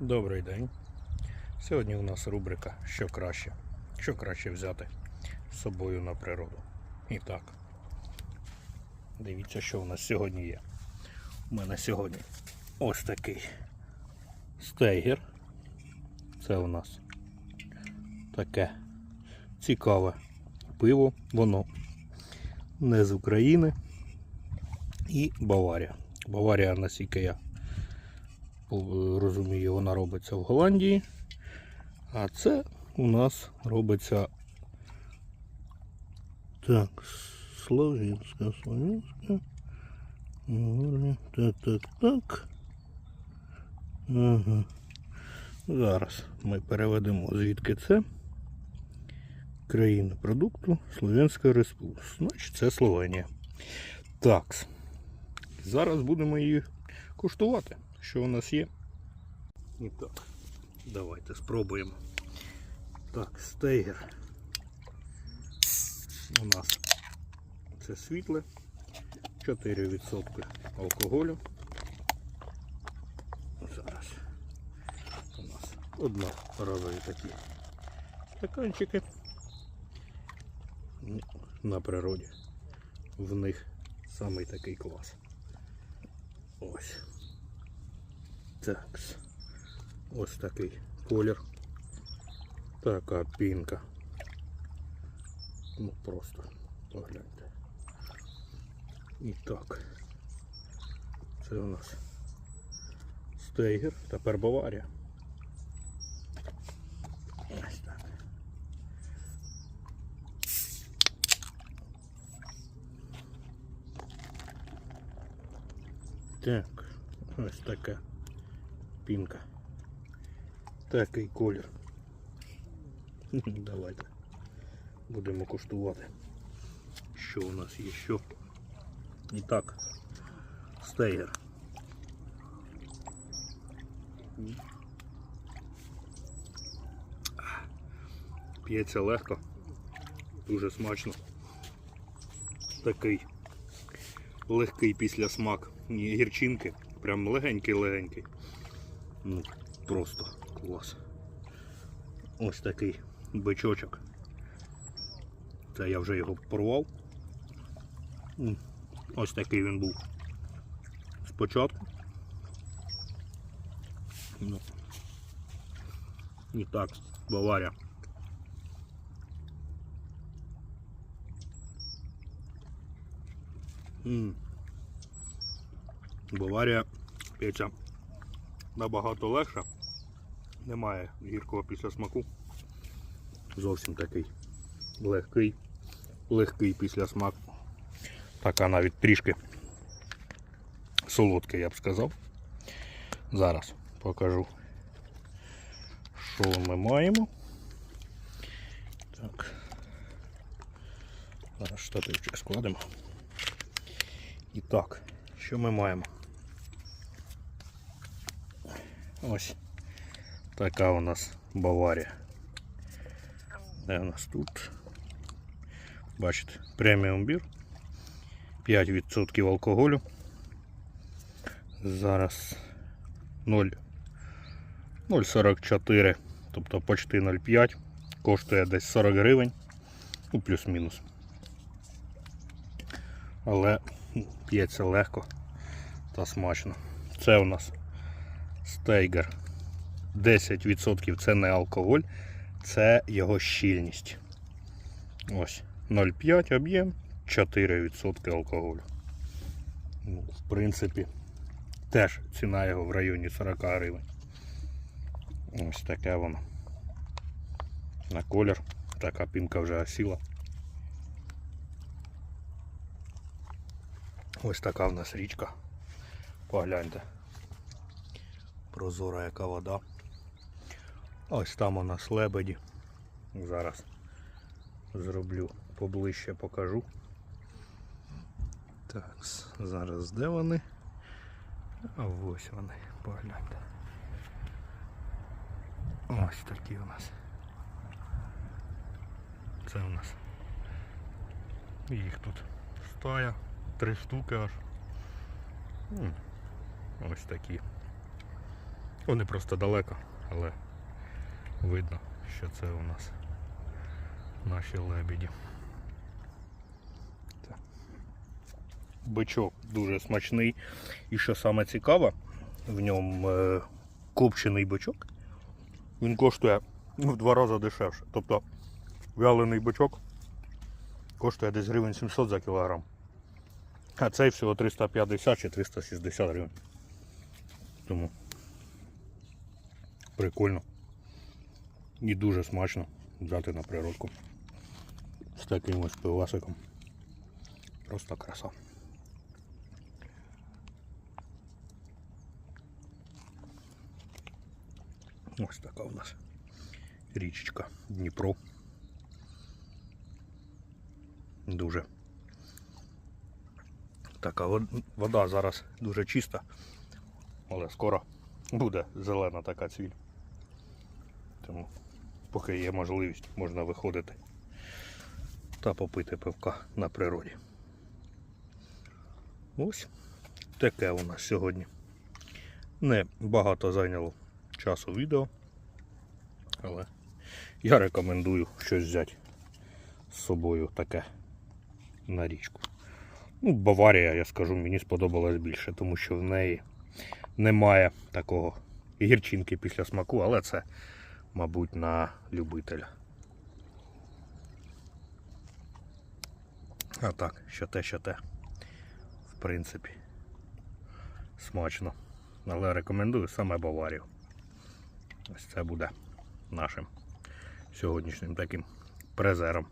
Добрий день. Сьогодні у нас рубрика Що краще? Що краще взяти з собою на природу. І так. Дивіться, що у нас сьогодні є. У мене сьогодні ось такий стейгер. Це у нас таке цікаве пиво. Воно не з України. І Баварія. Баварія, наскільки я розумію, вона робиться в Голландії. А це у нас робиться так, слов'янська, слов'янська. Так, так, так. Ага. Зараз ми переведемо звідки це. Країна продукту Слов'янська Республіка. Значить, це Словенія. Так. Зараз будемо її куштувати, що у нас є. І так, давайте спробуємо. Так, стейгер. У нас це світле, 4% алкоголю. Зараз у нас одноразові такі стаканчики Ну, на природі. В них самий такий клас. Ось. Так. Ось такий колір. Така пінка. Ну просто погляньте. І так. Це у нас стейгер, тепер Баварія. Ось так. Так, ось така пінка. Такий колір. Давайте будемо куштувати, що у нас є що. І так, стейгер. П'ється легко, дуже смачно. Такий легкий після смак гірчинки. Прям легенький-легенький. Ну, просто клас. Ось такий бичочок. Це я вже його порвав. Ось такий він був спочатку. Ну. І так, Баварія. Баварія п'ється набагато легше. Немає гіркого після смаку. Зовсім такий легкий, легкий після смаку. Така навіть трішки солодкий, я б сказав. Зараз покажу, що ми маємо. Так. Зараз штативчик складемо. І так, що ми маємо? Ось така у нас Баварія. Де у нас тут? Бачите, преміум бір. 5% алкоголю. Зараз 0,44, тобто почти 0,5. Коштує десь 40 гривень. Ну, плюс-мінус. Але п'ється легко та смачно. Це у нас стейгер. 10% це не алкоголь, це його щільність. Ось 0,5 об'єм, 4% алкоголю. Ну, в принципі, теж ціна його в районі 40 гривень. Ось таке воно. На колір. Така пінка вже осіла. Ось така в нас річка. Погляньте. Прозора яка вода. Ось там у нас лебеді. Зараз зроблю поближче покажу. Так, зараз де вони? А ось вони, погляньте. Ось такі у нас. Це у нас. Їх тут стая. Три штуки аж. Ось такі. Вони просто далеко, але видно, що це у нас наші лебеді. Так. Бичок дуже смачний. І що саме цікаве, в ньому е, копчений бичок. Він коштує ну, в два рази дешевше. Тобто вялений бичок коштує десь гривень 700 за кілограм. А цей всього 350 чи 360 гривень. Тому прикольно. І дуже смачно взяти на природку. З таким ось пивасиком. Просто краса. Ось така у нас річечка Дніпро. Дуже така вода зараз дуже чиста, але скоро буде зелена така цвіль. Тому поки є можливість, можна виходити та попити пивка на природі. Ось таке у нас сьогодні. Не багато зайняло часу відео, але я рекомендую щось взяти з собою таке на річку. Ну, Баварія, я скажу, мені сподобалась більше, тому що в неї немає такого гірчинки після смаку, але це, мабуть, на любителя. А так, що те, що те. В принципі, смачно. Але рекомендую саме Баварію. Ось це буде нашим сьогоднішнім таким презером.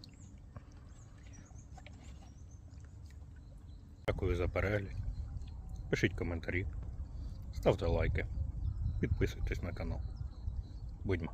Дякую за перегляд. Пишіть коментарі, ставте лайки, підписуйтесь на канал. Будьмо!